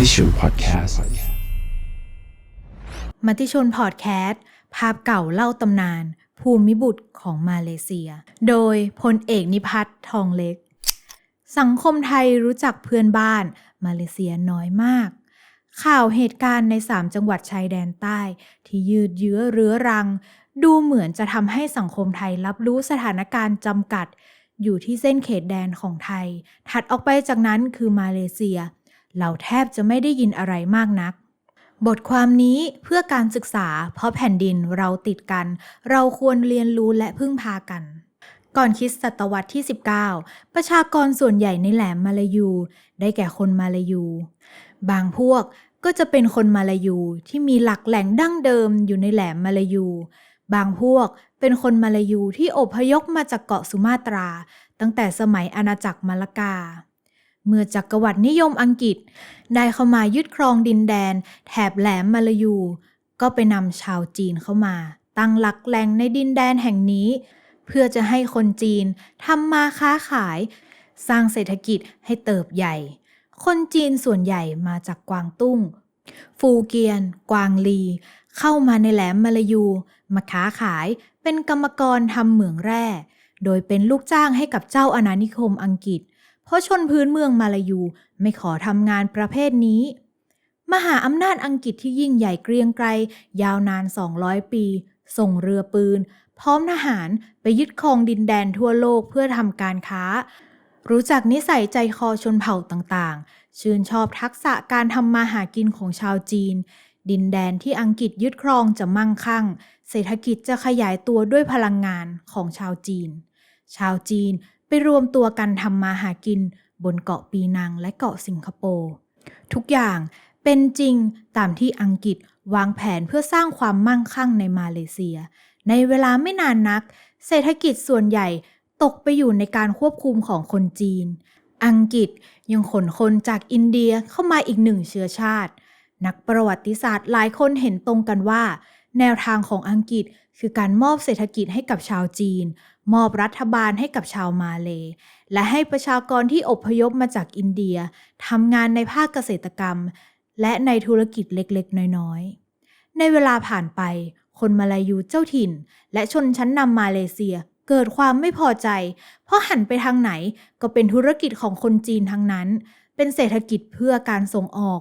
มติชนพอดแคสต์มติชนพอดแคสต์ภาพเก่าเล่าตำนาน ภูมิบุตรของมาเลเซีย โดยพลเอกนิพัฒน์ทองเล็ก สังคมไทยรู้จักเพื่อนบ้านมาเลเซียน้อยมาก ข่าวเหตุการณ์ใน3จังหวัดชายแดนใต้ ที่ยืดเยื้อเรื้อรัง ดูเหมือนจะทำให้สังคมไทยรับรู้สถานการณ์จำกัด อยู่ที่เส้นเขตแดนของไทย ถัดออกไปจากนั้นคือมาเลเซีย เราแทบจะไม่ได้ยินอะไรมากนัก บทความนี้เพื่อการศึกษา เพราะแผ่นดินเราติดกัน เราควรเรียนรู้และพึ่งพากัน ก่อนคิดศตวรรษที่ 19 ประชากรส่วนใหญ่ในแหลมมาลายู ได้แก่คนมาลายู บางพวกก็จะเป็นคนมาลายูที่มีหลักแหล่งดั้งเดิมอยู่ในแหลมมาลายู บางพวกเป็นคนมาลายูที่อพยพมาจากเกาะสุมาตรา ตั้งแต่สมัยอาณาจักรมาลากา เมื่อจักรวรรดินิยมอังกฤษ ได้เข้ามายึดครองดินแดน แถบแหลมมาลายู ก็ไปนำชาวจีนเข้ามา ตั้งหลักแหล่งในดินแดนแห่งนี้ เพื่อจะให้คนจีนทำมาค้าขาย สร้างเศรษฐกิจให้เติบใหญ่ คนจีนส่วนใหญ่มาจากกวางตุ้ง ฟูเกียน กวางลี เข้ามาในแหลมมาลายู มาค้าขายเป็นกรรมกรทำเหมืองแร่ โดยเป็นลูกจ้างให้กับเจ้าอาณานิคมอังกฤษ เพราะชนพื้นเมืองมาลายูไม่ขอทำงานประเภทนี้ มหาอำนาจอังกฤษที่ยิ่งใหญ่เกรียงไกรยาวนาน 200 ปี ส่งเรือปืน พร้อมทหารไปยึดครองดินแดนทั่วโลกเพื่อทำการค้า รู้จักนิสัยใจคอชนเผ่าต่างๆ ชื่นชอบทักษะการทำมาหากินของชาวจีน ดินแดนที่อังกฤษยึดครองจะมั่งคั่ง เศรษฐกิจจะขยายตัวด้วยพลังงานของชาวจีนชาวจีน ไปรวมตัวกันทำมาหากิน บนเกาะปีนังและเกาะสิงคโปร์ทุกอย่างเป็นจริงตามที่อังกฤษวางแผนเพื่อสร้างความมั่งคั่งในมาเลเซีย ในเวลาไม่นานนัก เศรษฐกิจส่วนใหญ่ตกไปอยู่ในการควบคุมของคนจีน อังกฤษยังขนคนจากอินเดียเข้ามาอีกหนึ่งเชื้อชาติ นักประวัติศาสตร์หลายคนเห็นตรงกันว่า แนวทางของอังกฤษคือการมอบเศรษฐกิจให้กับชาวจีน มอบรัฐบาลให้กับชาวมาเล และให้ประชากรที่อพยพมาจากอินเดียทำงานในภาคเกษตรกรรม และในธุรกิจเล็กๆ น้อยๆ ในเวลาผ่านไป คนมาลายูเจ้าถิ่น และชนชั้นนำมาเลเซียเกิดความไม่พอใจ เพราะหันไปทางไหนก็เป็นธุรกิจของคนจีนทั้งนั้น เป็นเศรษฐกิจเพื่อการส่งออก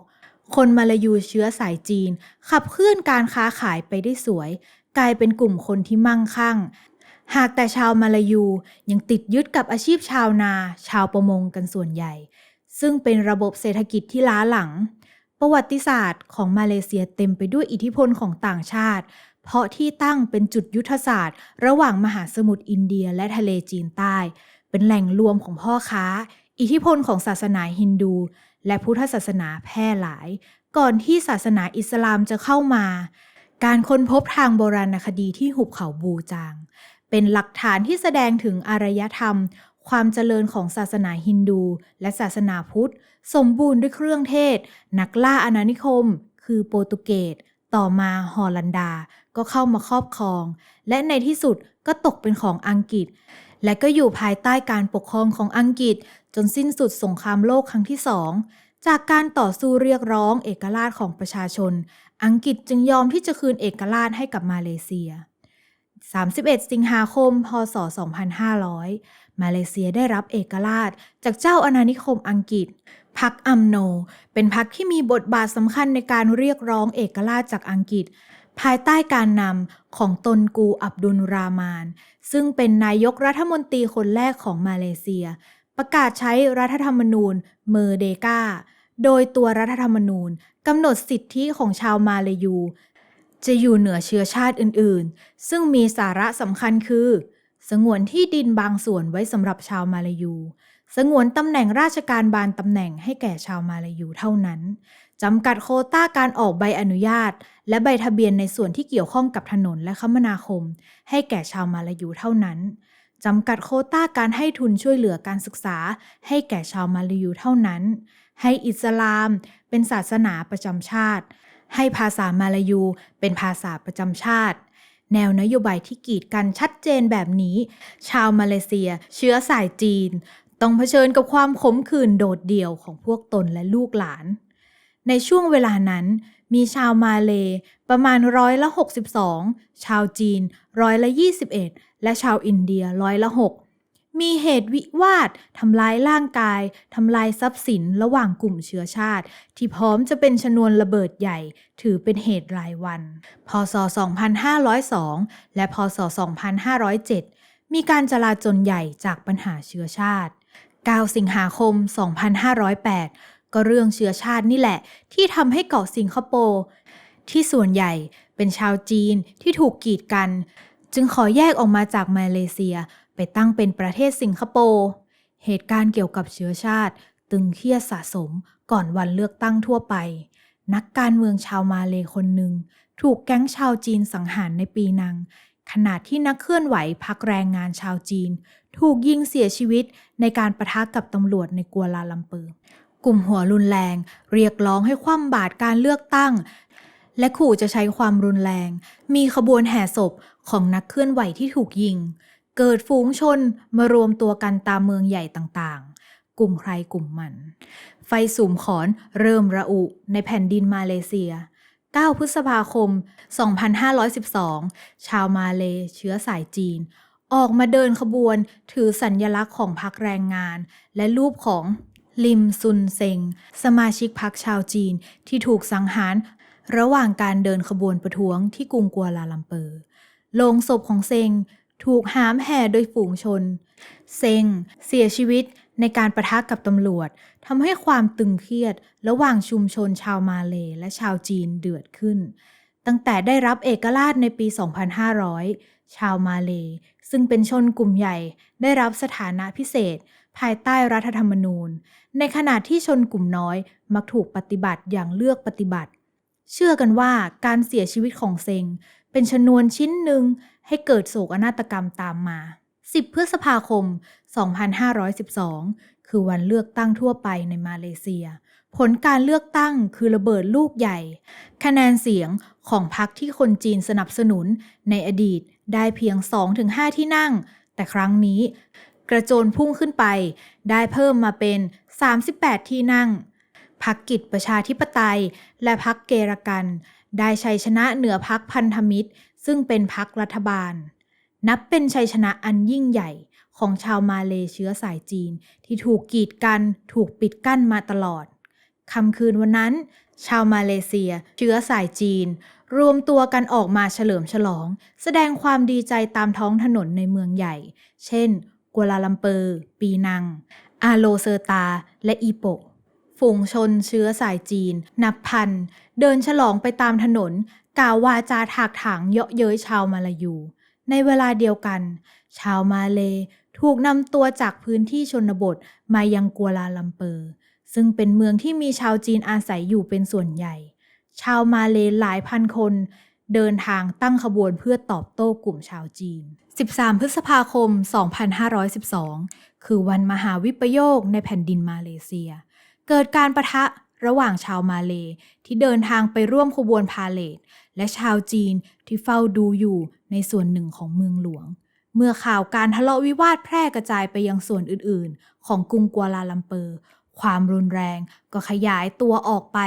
คนมาลายูเชื้อสายจีน ขับเคลื่อนการค้าขายไปได้สวย กลายเป็นกลุ่มคนที่มั่งคั่ง หากแต่ชาวมาลายูยังติดยึดกับอาชีพชาวนา ชาวประมงกันส่วนใหญ่ ซึ่งเป็นระบบเศรษฐกิจที่ล้าหลัง ประวัติศาสตร์ของมาเลเซียเต็มไปด้วยอิทธิพลของต่างชาติ เพราะที่ตั้งเป็นจุดยุทธศาสตร์ ระหว่างมหาสมุทรอินเดียและทะเลจีนใต้ เป็นแหล่งรวมของพ่อค้า อิทธิพลของศาสนาฮินดู และพุทธศาสนาแพร่หลาย ก่อนที่ศาสนาอิสลามจะเข้ามา การค้นพบทางโบราณคดีที่หุบเขาบูจาง เป็นหลักฐานที่แสดงถึงอารยธรรม ความเจริญของศาสนาฮินดู และศาสนาพุทธ สมบูรณ์ด้วยเครื่องเทศ นักล่าอาณานิคม คือโปรตุเกสต่อมาฮอลันดาก็เข้ามาครอบครอง และในที่สุดก็ตกเป็นของอังกฤษ และก็อยู่ภายใต้การปกครองของอังกฤษ จนสิ้นสุดสงครามโลกครั้งที่สอง จากการต่อสู้เรียกร้องเอกราชของประชาชน อังกฤษจึงยอมที่จะคืนเอกราชให้กับมาเลเซีย 31 สิงหาคม พศ 2500 มาเลเซียได้รับเอกราชจากเจ้าอาณานิคมอังกฤษพรรคอัมโน เป็นพรรคที่มีบทบาทสำคัญในการเรียกร้องเอกราชจากอังกฤษ ภายใต้การนำของตนกูอับดุลรามาน ซึ่งเป็นนายกรัฐมนตรีคนแรกของมาเลเซีย ประกาศใช้รัฐธรรมนูญเมอร์เดกาโดยตัวรัฐธรรมนูญกำหนดสิทธิของชาวมาเลยู จะอยู่เหนือเชื้อชาติอื่นๆ ซึ่งมีสาระสำคัญคือ สงวนที่ดินบางส่วนไว้สำหรับชาวมาเลยู สงวนตำแหน่งราชการบานตำแหน่งให้แก่ชาวมาเลยูเท่านั้น จำกัดโคต้าการออกใบอนุญาต และใบทะเบียนในส่วนที่เกี่ยวข้องกับถนนและคมนาคม ให้แก่ชาวมาลายูเท่านั้นจำกัดโคต้าการให้ทุนช่วยเหลือการศึกษา ให้แก่ชาวมาลายูเท่านั้น ให้อิสลามเป็นศาสนาประจำชาติ ให้ภาษามาลายูเป็นภาษาประจำชาติ แนวนโยบายที่กีดกันชัดเจนแบบนี้ ชาวมาเลเซีย เชื้อสายจีน ต้องเผชิญกับความขมขื่นโดดเดี่ยวของพวกตนและลูกหลาน ในช่วงเวลานั้น มีชาวมาเลประมาณร้อยละ62 ชาวจีนร้อยละ21 และชาวอินเดียร้อยละ6มีเหตุวิวาททำลายร่างกายทำลายทรัพย์สินระหว่างกลุ่มเชื้อชาติ ที่พร้อมจะเป็นชนวนระเบิดใหญ่ ถือเป็นเหตุรายวัน พศ 2502 และพศ 2507 มีการจลาจลใหญ่จากปัญหาเชื้อชาติ9สิงหาคม 2508 ก็เรื่องเชื้อชาตินี่แหละ ที่ทำให้เกาะสิงคโปร์ที่ส่วนใหญ่เป็นชาวจีนที่ถูกกีดกัน จึงขอแยกออกมาจากมาเลเซียไปตั้งเป็นประเทศสิงคโปร์เหตุการณ์เกี่ยวกับเชื้อชาติ ตึงเครียดสะสมก่อนวันเลือกตั้งทั่วไป นักการเมืองชาวมาเลคนหนึ่ง ถูกแก๊งชาวจีนสังหารในปีนัง ขณะที่นักเคลื่อนไหวพักแรงงานชาวจีน ถูกยิงเสียชีวิตในการประทะกับตำรวจในกัวลาลัมเปอร์ กลุ่มหัวรุนแรง เรียกร้องให้คว่ำบาตรการเลือกตั้ง และขู่จะใช้ความรุนแรง มีขบวนแห่ศพของนักเคลื่อนไหวที่ถูกยิง เกิดฝูงชนมารวมตัวกันตามเมืองใหญ่ต่างๆ กลุ่มใครกลุ่มมัน ไฟสูมขอนเริ่มระอุในแผ่นดินมาเลเซีย 9 พฤษภาคม 2512 ชาวมาเลเชื้อสายจีนออกมาเดินขบวนถือสัญญลักษณ์ของพรรคแรงงาน และรูปของ ลิมซุนเซง สมาชิกพรรคชาวจีนที่ถูกสังหารระหว่างการเดินขบวนประท้วงที่กรุงกัวลาลัมเปอร์ โลงศพของเซงถูกหามแห่โดยฝูงชน เซงเสียชีวิตในการประทะกับตำรวจทำให้ความตึงเครียด ระหว่างชุมชนชาวมาเลและชาวจีนเดือดขึ้น ตั้งแต่ได้รับเอกราชในปี 2500 ชาวมาเลซึ่งเป็นชนกลุ่มใหญ่ได้รับสถานะพิเศษ ภายใต้รัฐธรรมนูญ ในขณะที่ชนกลุ่มน้อยมักถูกปฏิบัติอย่างเลือกปฏิบัติ เชื่อกันว่าการเสียชีวิตของเซง เป็นชนวนชิ้นหนึ่งให้เกิดโศกนาฏกรรมตามมา 10 พฤษภาคม 2512 คือวันเลือกตั้งทั่วไปในมาเลเซีย ผลการเลือกตั้งคือระเบิดลูกใหญ่ คะแนนเสียงของพรรคที่คนจีนสนับสนุนในอดีตได้เพียง 2-5 ที่นั่ง แต่ครั้งนี้ กระโจนพุ่งขึ้นไป ได้เพิ่มมาเป็น 38 ที่นั่งพรรคกิจประชาธิปไตย และพรรคเกรกัน ได้ชัยชนะเหนือพรรคพันธมิตร ซึ่งเป็นพรรครัฐบาล นับเป็นชัยชนะอันยิ่งใหญ่ของชาวมาเลเชื้อสายจีน ที่ถูกกีดกันถูกปิดกั้นมาตลอดค่ำคืนวันนั้น ชาวมาเลเซีย เชื้อสายจีน รวมตัวกันออกมาเฉลิมฉลอง แสดงความดีใจตามท้องถนนในเมืองใหญ่ เช่น กัวลาลัมเปอร์ ปีนัง อาโลเซอร์ตา และอีโปะฝูงชนเชื้อสายจีน นับพัน เดินฉลองไปตามถนน กล่าววาจาถากถางเยาะเย้ยชาวมาลายู ในเวลาเดียวกัน ชาวมาเลถูกนำตัวจากพื้นที่ชนบทมายังกัวลาลัมเปอร์ ซึ่งเป็นเมืองที่มีชาวจีนอาศัยอยู่เป็นส่วนใหญ่ ชาวมาเลหลายพันคน เดินทางตั้งขบวนเพื่อตอบโต้กลุ่มชาวจีน 13 พฤษภาคม 2512 คือวันมหาวิปโยคในแผ่นดินมาเลเซีย เกิดการประทะระหว่างชาวมาเลที่เดินทางไปร่วมขบวนพาเลทและชาวจีนที่เฝ้าดูอยู่ในส่วนหนึ่งของเมืองหลวง เมื่อข่าวการทะเลาะวิวาทแพร่กระจายไปยังส่วนอื่นๆ ของกรุงกัวลาลัมเปอร์ ความรุนแรงก็ขยายตัวออกไป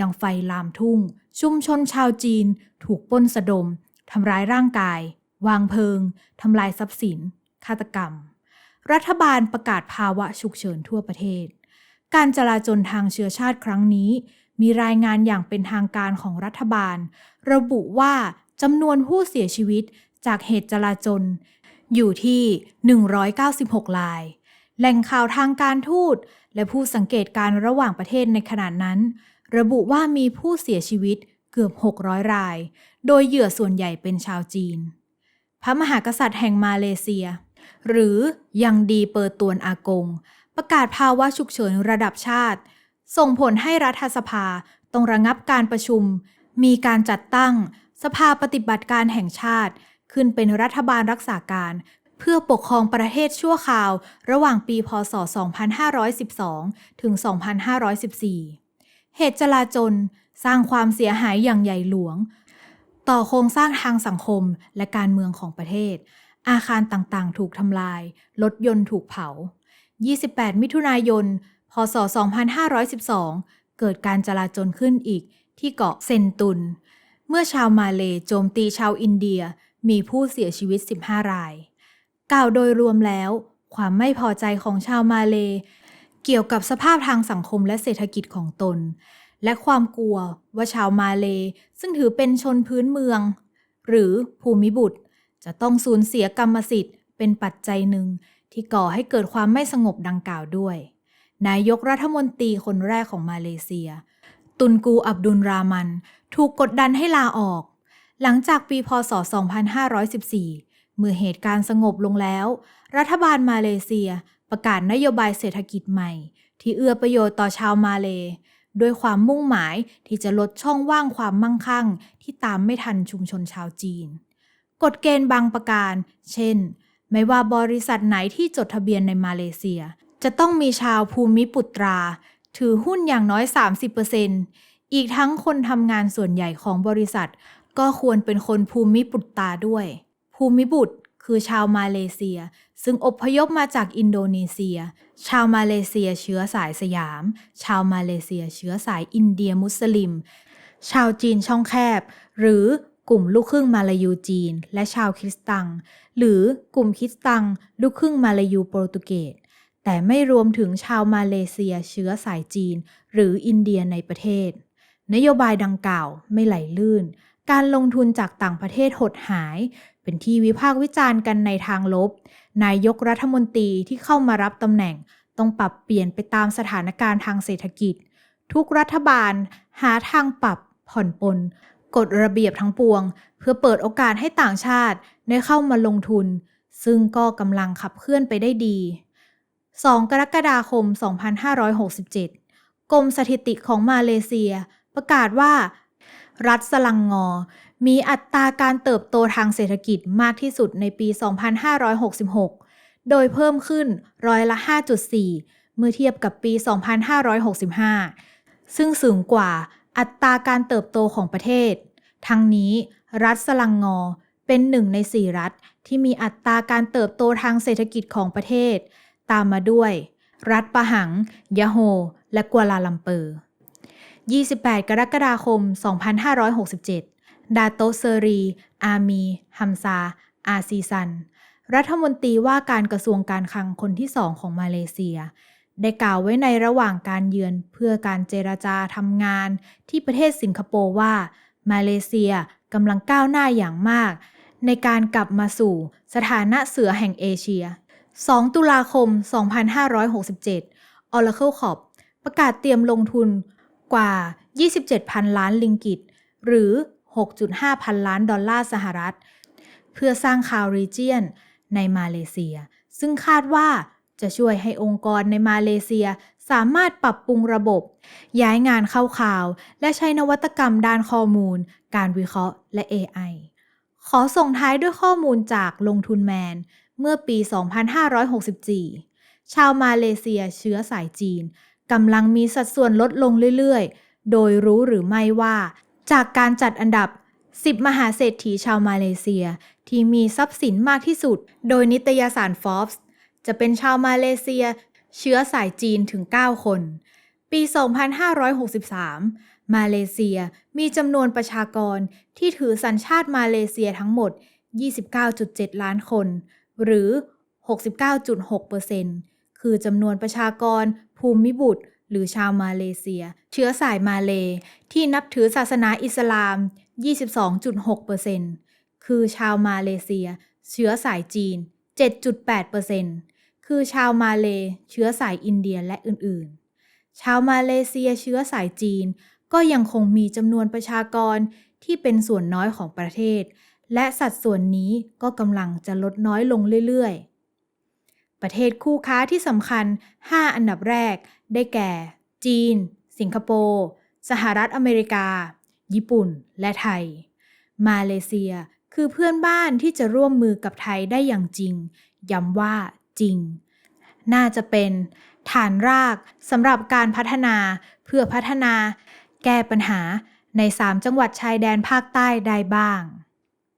ดังไฟลามทุ่ง ชุมชนชาวจีนถูกป้นสะดมทำร้ายร่างกาย วางเพลิงทำลายทรัพย์สิน ฆาตกรรม รัฐบาลประกาศภาวะฉุกเฉินทั่วประเทศ การจลาจลทางเชื้อชาติครั้งนี้ มีรายงานอย่างเป็นทางการของรัฐบาล ระบุว่าจำนวนผู้เสียชีวิตจากเหตุจลาจลอยู่ที่ 196 ราย แหล่งข่าวทางการทูต และผู้สังเกตการระหว่างประเทศในขณะนั้น ระบุว่ามีผู้เสียชีวิตเกือบ 600 ราย โดยเหยื่อส่วนใหญ่เป็นชาวจีน พระมหากษัตริย์แห่งมาเลเซีย หรือยังดีเปิดตวนอากง ประกาศภาวะฉุกเฉินระดับชาติ ส่งผลให้รัฐสภาต้องระงับการประชุม มีการจัดตั้ง สภาปฏิบัติการแห่งชาติ ขึ้นเป็นรัฐบาลรักษาการ เพื่อปกครองประเทศชั่วคราว ระหว่างปีพศ 2512 ถึง 2514 เหตุจลาจลสร้างความเสียหายอย่างใหญ่หลวง ต่อโครงสร้างทางสังคมและการเมืองของประเทศ อาคารต่างๆ ถูกทำลาย รถยนต์ถูกเผา 28 มิถุนายน พศ 2512 เกิดการจลาจลขึ้นอีกที่เกาะเซนตุน เมื่อชาวมาเลโจมตีชาวอินเดียมีผู้เสียชีวิต 15 ราย กล่าวโดยรวมแล้ว ความไม่พอใจของชาวมาเล เกี่ยวกับสภาพทางสังคมและเศรษฐกิจของตน และความกลัวว่าชาวมาเล ซึ่งถือเป็นชนพื้นเมือง หรือภูมิบุตร จะต้องสูญเสียกรรมสิทธิ์ เป็นปัจจัยหนึ่งที่ก่อให้เกิดความไม่สงบดังกล่าวด้วย นายกรัฐมนตรีคนแรกของมาเลเซีย ตุนกูอับดุลรามัน ถูกกดดันให้ลาออก หลังจากปีพศ 2514 เมื่อเหตุการณ์สงบลงแล้ว รัฐบาลมาเลเซียประกาศนโยบายเศรษฐกิจใหม่ ที่เอื้อประโยชน์ต่อชาวมาเล ด้วยความมุ่งหมายที่จะลดช่องว่างความมั่งคั่ง ที่ตามไม่ทันชุมชนชาวจีน กฎเกณฑ์บางประการ เช่น ไม่ว่าบริษัทไหนที่จดทะเบียนในมาเลเซีย จะต้องมีชาวภูมิปุตรา ถือหุ้นอย่างน้อย 30%อีกทั้งคนทำงานส่วนใหญ่ของบริษัท ก็ควรเป็นคนภูมิปุตตาด้วย ภูมิบุตร คือชาวมาเลเซีย ซึ่งอพยพมาจากอินโดนีเซีย ชาวมาเลเซียเชื้อสายสยาม ชาวมาเลเซียเชื้อสายอินเดียมุสลิม ชาวจีนช่องแคบ หรือกลุ่มลูกครึ่งมาลายูจีน และชาวคริสตัง หรือกลุ่มคริสตัง ลูกครึ่งมาลายูโปรตุเกสแต่ไม่รวมถึงชาวมาเลเซียเชื้อสายจีน หรืออินเดียในประเทศ นโยบายดังกล่าวไม่ไหลลื่น การลงทุนจากต่างประเทศหดหาย เป็นที่วิพากษ์วิจารณ์กันในทางลบ นายกรัฐมนตรีที่เข้ามารับตำแหน่ง ต้องปรับเปลี่ยนไปตามสถานการณ์ทางเศรษฐกิจ ทุกรัฐบาลหาทางปรับผ่อนปลนกฎระเบียบทั้งปวง เพื่อเปิดโอกาสให้ต่างชาติได้เข้ามาลงทุน ซึ่งก็กำลังขับเคลื่อนไปได้ดี 2 กรกฎาคม 2567 กรมสถิติของมาเลเซีย ประกาศว่า รัฐสลังงอ มีอัตราการเติบโตทางเศรษฐกิจมากที่สุดในปี 2566 โดยเพิ่มขึ้นร้อยละ 5.4 เมื่อเทียบกับปี 2565 ซึ่งสูงกว่าอัตราการเติบโตของประเทศ ทั้งนี้ รัฐสลังงอเป็นหนึ่งในสี่รัฐที่มีอัตราการเติบโตทางเศรษฐกิจของประเทศ ตามมาด้วย รัฐปะหัง ยะโฮ และกัวลาลัมเปอร์ 28 กรกฎาคม 2567 ดาโตเซรี อามี ฮัมซา อาซีซัน รัฐมนตรีว่าการกระทรวงการคลังคนที่สองของมาเลเซีย ได้กล่าวไว้ในระหว่างการเยือนเพื่อการเจรจาทำงานที่ประเทศสิงคโปร์ว่า มาเลเซียกำลังก้าวหน้าอย่างมาก ในการกลับมาสู่สถานะเสือแห่งเอเชีย 2 ตุลาคม 2567 Oracle Corp ประกาศเตรียมลงทุน กว่า 27,000 ล้านลิงกิต หรือ 6.5 พันล้านดอลลาร์สหรัฐ เพื่อสร้างคาวรีเจียนในมาเลเซีย ซึ่งคาดว่าจะช่วยให้องค์กรในมาเลเซียสามารถปรับปรุงระบบ ย้ายงานเข้าข่าว และใช้นวัตกรรมด้านข้อมูล การวิเคราะห์และ AI ขอส่งท้ายด้วยข้อมูลจากลงทุนแมน เมื่อปี 2564 ชาวมาเลเซียเชื้อสายจีน กำลังมีสัดส่วนลดลงเรื่อยๆ โดยรู้หรือไม่ว่า จากการจัดอันดับ 10 มหาเศรษฐีชาวมาเลเซีย ที่มีทรัพย์สินมากที่สุด โดยนิตยสาร Forbes จะเป็นชาวมาเลเซีย เชื้อสายจีนถึง 9 คน ปี 2563 มาเลเซียมีจำนวนประชากรที่ถือสัญชาติมาเลเซียทั้งหมด 29.7 ล้านคน หรือ 69.6% คือจำนวนประชากร ภูมิบุตร หรือชาวมาเลเซีย เชื้อสายมาเล ที่นับถือศาสนาอิสลาม 22.6%คือชาวมาเลเซีย เชื้อสายจีน 7.8%คือชาวมาเล เชื้อสายอินเดียและอื่นๆ ชาวมาเลเซียเชื้อสายจีน ก็ยังคงมีจำนวนประชากรที่เป็นส่วนน้อยของประเทศ และสัดส่วนนี้ก็กำลังจะลดน้อยลงเรื่อยๆ ประเทศคู่ค้าที่สำคัญ 5 อันดับแรก ได้แก่ จีน สิงคโปร์ สหรัฐอเมริกา ญี่ปุ่น และไทย มาเลเซียคือเพื่อนบ้านที่จะร่วมมือกับไทยได้อย่างจริง ย้ำว่าจริง น่าจะเป็นฐานรากสำหรับการพัฒนาเพื่อพัฒนา แก้ปัญหาใน 3 จังหวัดชายแดนภาคใต้ได้บ้าง